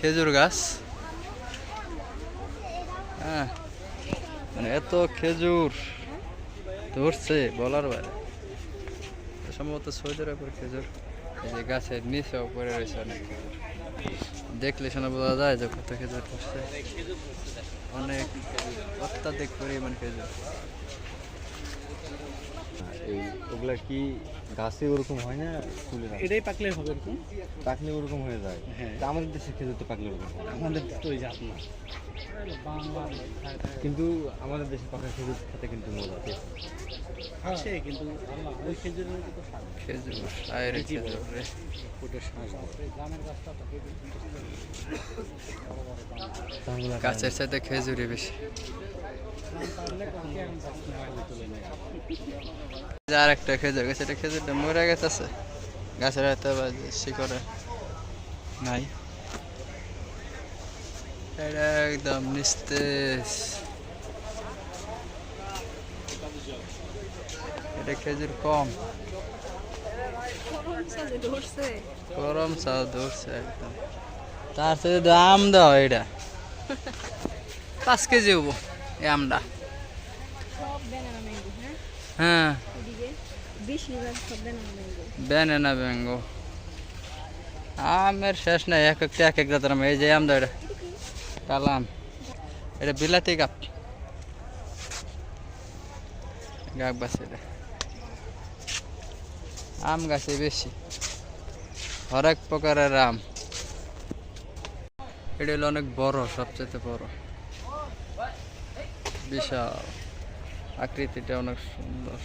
খেজুর গাছ হ্যাঁ মানে এত খেজুর ধরছে বলার বাইরে। সম্ভবত সৌদি উপর খেজুর। এই যে গাছের নিচে উপরে রয়েছে অনেক খেজুর। দেখলে শোনা বোঝা যায় যে কত খেজুর ধরছে। অনেক অত্যাধিক পরিমাণ খেজুর। এই ওগুলা কি গাছে ওরকম হয় না ফুলে এটাই পাকলে হবে এরকম। পাকলে ওরকম হয়ে যায়? হ্যাঁ। আমাদের দেশে খেজুর তো পাকলে ওরকম। আমাদের তো ওই জাত না। কিন্তু আমাদের দেশে পাকা খেজুর খেতে কিন্তু মজা আছে আছে কিন্তু ওই খেজুরের খেজুর আয়ের খেজুর। শ্বাস গ্রামের গাছটা তো খেজুর গাছের সাথে খেজুরই বেশি। আর একটা খেজুর গাছ এটা খেজুরটা মরে গেছে। গাছের হয়তো শিকড়ে। নাই। এটা একদম নিস্তেজ। এটা খেজুর কম। গরম চা ধরছে। একদম। তার সাথে আম দাও এটা। পাঁচ কেজি হব। এই আমটা হ্যাঁ? ব্যানানা ম্যাঙ্গো আমের শেষ নাই এক একটা এক এক জাতের আম। এই যে আম দাও এটা কালাম। এটা বিলাতি গাপ গাছ বাস এটা আম গাছে বেশি। হরেক প্রকারের আম। এটা হলো অনেক বড় সবচেয়ে বড়। বিশাল আকৃতিটা অনেক সুন্দর।